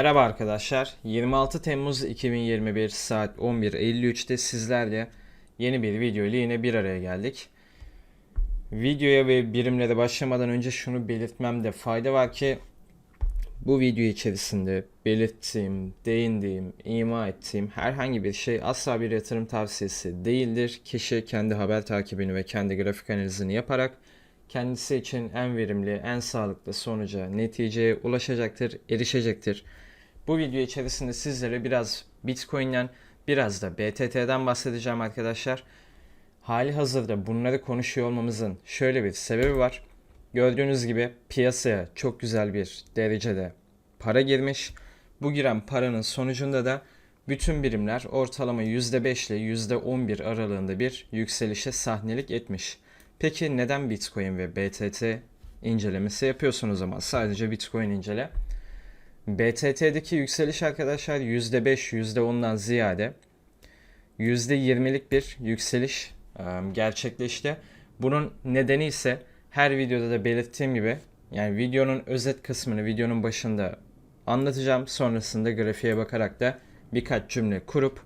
Merhaba arkadaşlar. 26 Temmuz 2021 saat 11.53'te sizlerle yeni bir video ile yine bir araya geldik. Videoya ve birimlere başlamadan önce şunu belirtmemde fayda var ki bu video içerisinde belirttiğim, değindiğim, ima ettiğim herhangi bir şey asla bir yatırım tavsiyesi değildir. Kişi kendi haber takibini ve kendi grafik analizini yaparak kendisi için en verimli, en sağlıklı sonuca, neticeye ulaşacaktır, erişecektir. Bu video içerisinde sizlere biraz Bitcoin'den, biraz da BTT'den bahsedeceğim arkadaşlar. Hali hazırda bunları konuşuyor olmamızın şöyle bir sebebi var. Gördüğünüz gibi piyasaya çok güzel bir derecede para girmiş. Bu giren paranın sonucunda da bütün birimler ortalama %5 ile %11 aralığında bir yükselişe sahnelik etmiş. Peki neden Bitcoin ve BTT incelemesi yapıyorsunuz o zaman? Sadece Bitcoin incele. BTT'deki yükseliş arkadaşlar %5, %10'dan ziyade %20'lik bir yükseliş gerçekleşti. Bunun nedeni ise her videoda da belirttiğim gibi yani videonun özet kısmını videonun başında anlatacağım. Sonrasında grafiğe bakarak da birkaç cümle kurup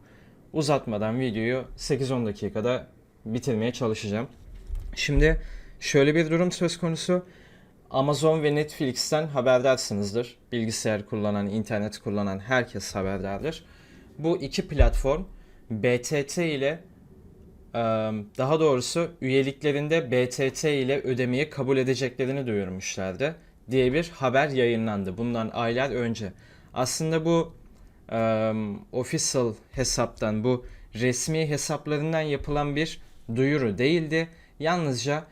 uzatmadan videoyu 8-10 dakikada bitirmeye çalışacağım. Şimdi şöyle bir durum söz konusu. Amazon ve Netflix'ten haberdarsınızdır. Bilgisayar kullanan, internet kullanan herkes haberdardır. Bu iki platform BTT ile daha doğrusu üyeliklerinde BTT ile ödemeyi kabul edeceklerini duyurmuşlardı diye bir haber yayınlandı bundan aylar önce. Aslında bu um, official hesaptan bu resmi hesaplarından yapılan bir duyuru değildi. Yalnızca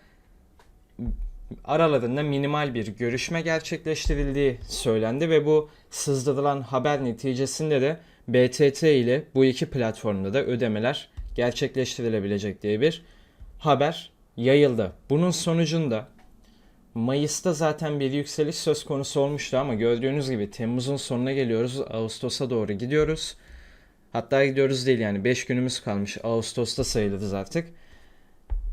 aralarında minimal bir görüşme gerçekleştirildiği söylendi ve bu sızdırılan haber neticesinde de BTT ile bu iki platformda da ödemeler gerçekleştirilebilecek diye bir haber yayıldı. Bunun sonucunda Mayıs'ta zaten bir yükseliş söz konusu olmuştu ama gördüğünüz gibi Temmuz'un sonuna geliyoruz. Ağustos'a doğru gidiyoruz. Hatta gidiyoruz değil yani 5 günümüz kalmış. Ağustos'ta sayılırız artık.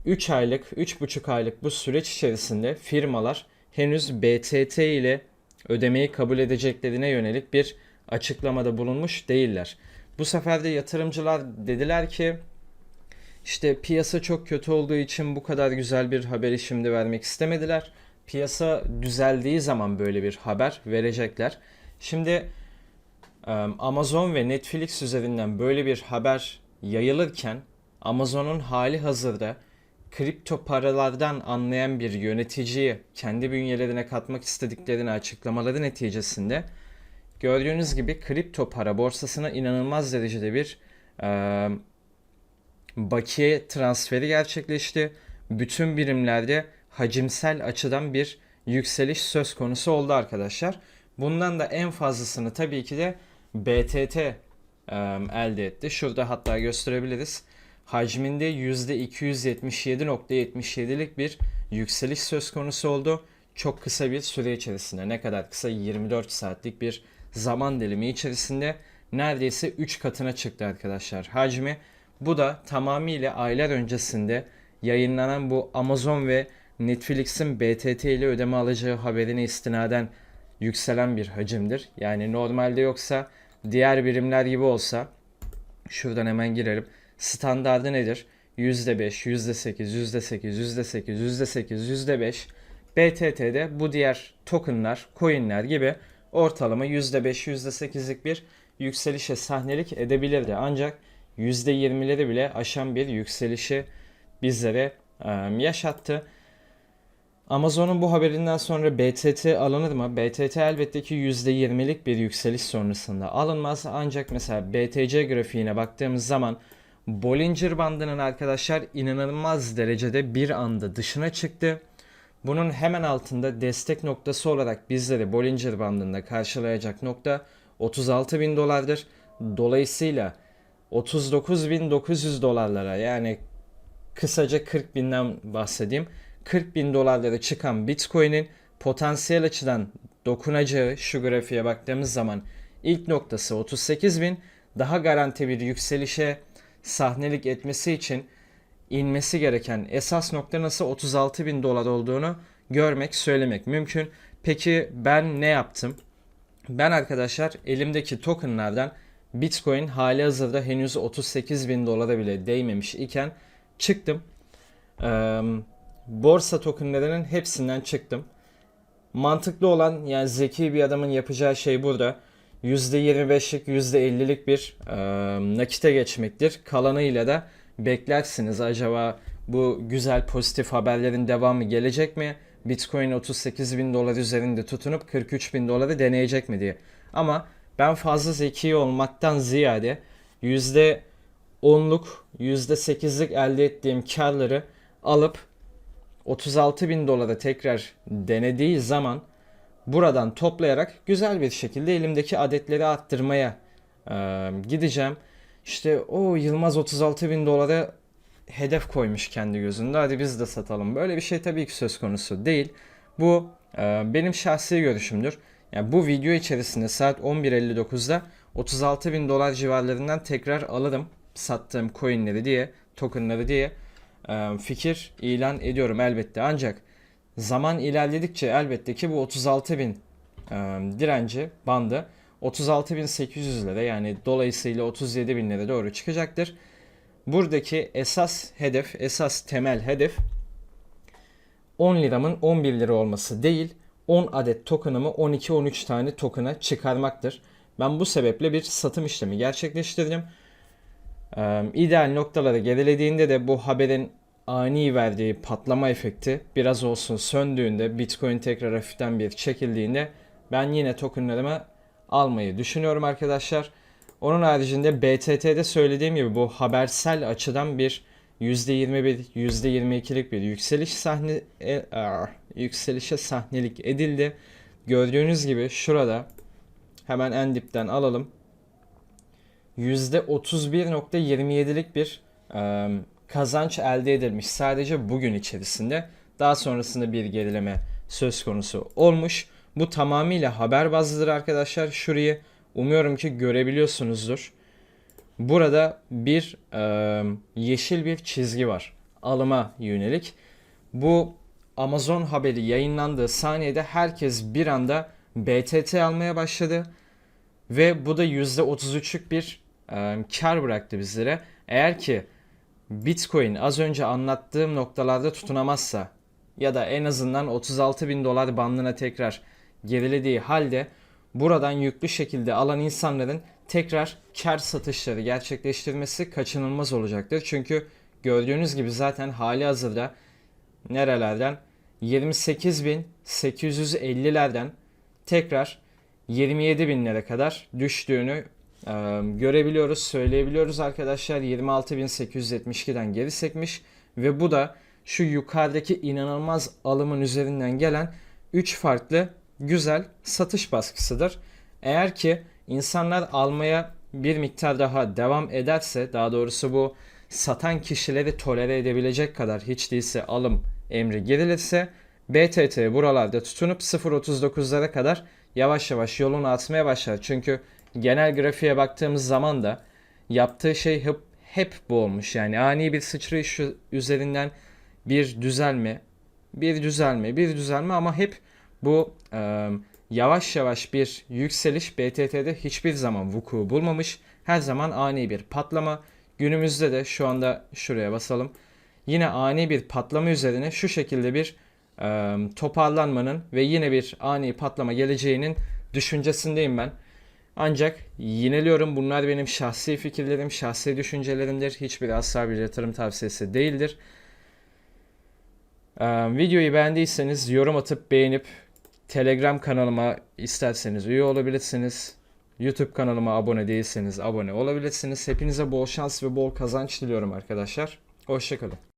3 aylık, 3,5 aylık bu süreç içerisinde firmalar henüz BTT ile ödemeyi kabul edeceklerine yönelik bir açıklamada bulunmuş değiller. Bu sefer de yatırımcılar dediler ki işte piyasa çok kötü olduğu için bu kadar güzel bir haberi şimdi vermek istemediler. Piyasa düzeldiği zaman böyle bir haber verecekler. Şimdi Amazon ve Netflix üzerinden böyle bir haber yayılırken Amazon'un hali hazırda kripto paralardan anlayan bir yöneticiyi kendi bünyelerine katmak istediklerini açıklamaları neticesinde gördüğünüz gibi kripto para borsasına inanılmaz derecede bir e, bakiye transferi gerçekleşti. Bütün birimlerde hacimsel açıdan bir yükseliş söz konusu oldu arkadaşlar. Bundan da en fazlasını tabii ki de BTT e, elde etti. Şurada hatta gösterebiliriz hacminde %277.77'lik bir yükseliş söz konusu oldu. Çok kısa bir süre içerisinde ne kadar kısa 24 saatlik bir zaman dilimi içerisinde neredeyse 3 katına çıktı arkadaşlar hacmi. Bu da tamamıyla aylar öncesinde yayınlanan bu Amazon ve Netflix'in BTT ile ödeme alacağı haberine istinaden yükselen bir hacimdir. Yani normalde yoksa diğer birimler gibi olsa şuradan hemen girelim standardı nedir? %5, %8, %8, %8, %8, %5. BTT'de bu diğer tokenlar, coinler gibi ortalama %5, %8'lik bir yükselişe sahnelik edebilirdi. Ancak %20'leri bile aşan bir yükselişi bizlere yaşattı. Amazon'un bu haberinden sonra BTT alınır mı? BTT elbette ki %20'lik bir yükseliş sonrasında alınmaz. Ancak mesela BTC grafiğine baktığımız zaman Bollinger bandının arkadaşlar inanılmaz derecede bir anda dışına çıktı. Bunun hemen altında destek noktası olarak bizleri Bollinger bandında karşılayacak nokta 36 bin dolardır. Dolayısıyla 39.900 dolarlara yani kısaca 40 binden bahsedeyim. 40 bin dolarlara çıkan Bitcoin'in potansiyel açıdan dokunacağı şu grafiğe baktığımız zaman ilk noktası 38 bin daha garanti bir yükselişe sahnelik etmesi için inmesi gereken esas nokta nasıl 36 bin dolar olduğunu görmek, söylemek mümkün. Peki ben ne yaptım? Ben arkadaşlar elimdeki tokenlardan Bitcoin hali hazırda henüz 38 bin dolara bile değmemiş iken çıktım. Ee, borsa tokenlarının hepsinden çıktım. Mantıklı olan yani zeki bir adamın yapacağı şey burada %25'lik %50'lik bir e, nakite geçmektir. Kalanıyla da beklersiniz acaba bu güzel pozitif haberlerin devamı gelecek mi? Bitcoin 38 bin dolar üzerinde tutunup 43 bin doları deneyecek mi diye. Ama ben fazla zeki olmaktan ziyade %10'luk %8'lik elde ettiğim karları alıp 36 bin dolara tekrar denediği zaman buradan toplayarak güzel bir şekilde elimdeki adetleri arttırmaya e, gideceğim. İşte o Yılmaz 36 bin dolara hedef koymuş kendi gözünde. Hadi biz de satalım. Böyle bir şey tabii ki söz konusu değil. Bu e, benim şahsi görüşümdür. Yani bu video içerisinde saat 11.59'da 36 bin dolar civarlarından tekrar alırım sattığım coinleri diye, tokenları diye e, fikir ilan ediyorum elbette. Ancak zaman ilerledikçe elbette ki bu 36 bin e, direnci bandı 36.800'lere yani dolayısıyla 37 binlere doğru çıkacaktır. Buradaki esas hedef, esas temel hedef 10 liramın 11 lira olması değil, 10 adet tokenımı 12-13 tane token'a çıkarmaktır. Ben bu sebeple bir satım işlemi gerçekleştirdim. Ee, ideal noktalara gerilediğinde de bu haberin ani verdiği patlama efekti biraz olsun söndüğünde Bitcoin tekrar hafiften bir çekildiğinde ben yine tokenlarımı almayı düşünüyorum arkadaşlar. Onun haricinde BTT'de söylediğim gibi bu habersel açıdan bir %21, %22'lik bir yükseliş sahne e, a, yükselişe sahnelik edildi. Gördüğünüz gibi şurada hemen en dipten alalım. %31.27'lik bir e, kazanç elde edilmiş sadece bugün içerisinde. Daha sonrasında bir gerileme söz konusu olmuş. Bu tamamıyla haber bazlıdır arkadaşlar. Şurayı umuyorum ki görebiliyorsunuzdur. Burada bir e, yeşil bir çizgi var. Alıma yönelik. Bu Amazon haberi yayınlandığı saniyede herkes bir anda BTT almaya başladı. Ve bu da %33'lük bir e, kar bıraktı bizlere. Eğer ki Bitcoin az önce anlattığım noktalarda tutunamazsa ya da en azından 36 bin dolar bandına tekrar gerilediği halde buradan yüklü şekilde alan insanların tekrar kar satışları gerçekleştirmesi kaçınılmaz olacaktır. Çünkü gördüğünüz gibi zaten hali hazırda nerelerden 28.850'lerden tekrar 27 binlere kadar düştüğünü görebiliyoruz, söyleyebiliyoruz arkadaşlar. 26.872'den geri sekmiş ve bu da şu yukarıdaki inanılmaz alımın üzerinden gelen 3 farklı güzel satış baskısıdır. Eğer ki insanlar almaya bir miktar daha devam ederse daha doğrusu bu satan kişileri tolere edebilecek kadar hiç değilse alım emri girilirse BTT buralarda tutunup 0.39'lara kadar yavaş yavaş yolunu atmaya başlar. Çünkü genel grafiğe baktığımız zaman da yaptığı şey hep, hep bu olmuş. Yani ani bir sıçrayış üzerinden bir düzelme, bir düzelme, bir düzelme ama hep bu e, yavaş yavaş bir yükseliş BTT'de hiçbir zaman vuku bulmamış. Her zaman ani bir patlama. Günümüzde de şu anda şuraya basalım. Yine ani bir patlama üzerine şu şekilde bir e, toparlanmanın ve yine bir ani patlama geleceğinin düşüncesindeyim ben. Ancak yineliyorum bunlar benim şahsi fikirlerim, şahsi düşüncelerimdir. Hiçbir asla bir yatırım tavsiyesi değildir. Ee, videoyu beğendiyseniz yorum atıp beğenip Telegram kanalıma isterseniz üye olabilirsiniz. YouTube kanalıma abone değilseniz abone olabilirsiniz. Hepinize bol şans ve bol kazanç diliyorum arkadaşlar. Hoşçakalın.